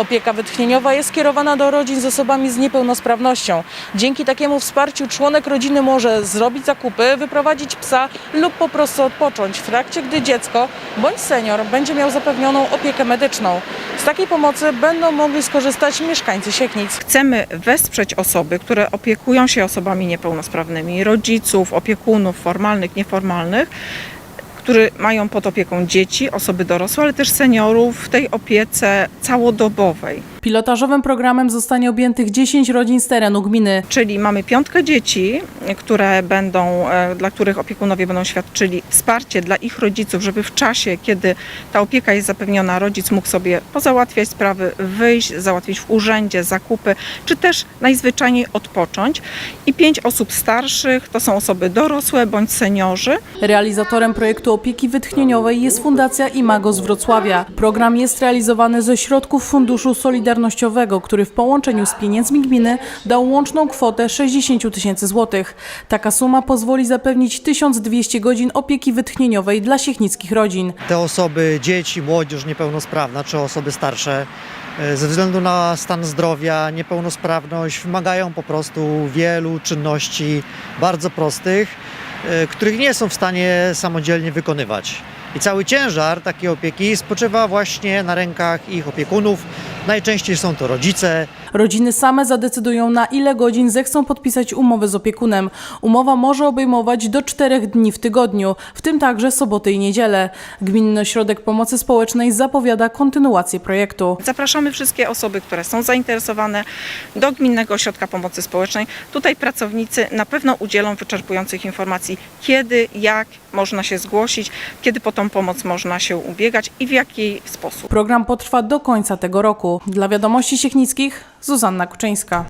Opieka wytchnieniowa jest kierowana do rodzin z osobami z niepełnosprawnością. Dzięki takiemu wsparciu członek rodziny może zrobić zakupy, wyprowadzić psa lub po prostu odpocząć w trakcie, gdy dziecko bądź senior będzie miał zapewnioną opiekę medyczną. Z takiej pomocy będą mogli skorzystać mieszkańcy Siechnic. Chcemy wesprzeć osoby, które opiekują się osobami niepełnosprawnymi, rodziców, opiekunów formalnych, nieformalnych, którzy mają pod opieką dzieci, osoby dorosłe, ale też seniorów w tej opiece całodobowej. Pilotażowym programem zostanie objętych 10 rodzin z terenu gminy. Czyli mamy piątkę dzieci, które będą, e, dla których opiekunowie będą świadczyli wsparcie dla ich rodziców, żeby w czasie, kiedy ta opieka jest zapewniona, rodzic mógł sobie pozałatwiać sprawy, wyjść, załatwić w urzędzie zakupy, czy też najzwyczajniej odpocząć. I pięć osób starszych, to są osoby dorosłe bądź seniorzy, Realizatorem projektu opieki wytchnieniowej jest Fundacja Imago z Wrocławia. Program jest realizowany ze środków Funduszu Solidarnościowego, który w połączeniu z pieniędzmi gminy dał łączną kwotę 60 tysięcy złotych. Taka suma pozwoli zapewnić 1200 godzin opieki wytchnieniowej dla siechnickich rodzin. te osoby, dzieci, młodzież niepełnosprawna czy osoby starsze e, ze względu na stan zdrowia, niepełnosprawność wymagają po prostu wielu czynności bardzo prostych, e, których nie są w stanie samodzielnie wykonywać. I cały ciężar takiej opieki spoczywa właśnie na rękach ich opiekunów. Najczęściej są to rodzice, Rodziny same zadecydują, na ile godzin zechcą podpisać umowę z opiekunem. Umowa może obejmować do czterech dni w tygodniu, w tym także soboty i niedzielę. Gminny Ośrodek Pomocy Społecznej zapowiada kontynuację projektu. Zapraszamy wszystkie osoby, które są zainteresowane do Gminnego Ośrodka Pomocy Społecznej. Tutaj pracownicy na pewno udzielą wyczerpujących informacji, kiedy, jak można się zgłosić, kiedy po tą pomoc można się ubiegać i w jaki sposób. Program potrwa do końca tego roku. Dla wiadomości siechnickich Zuzanna Kuczyńska.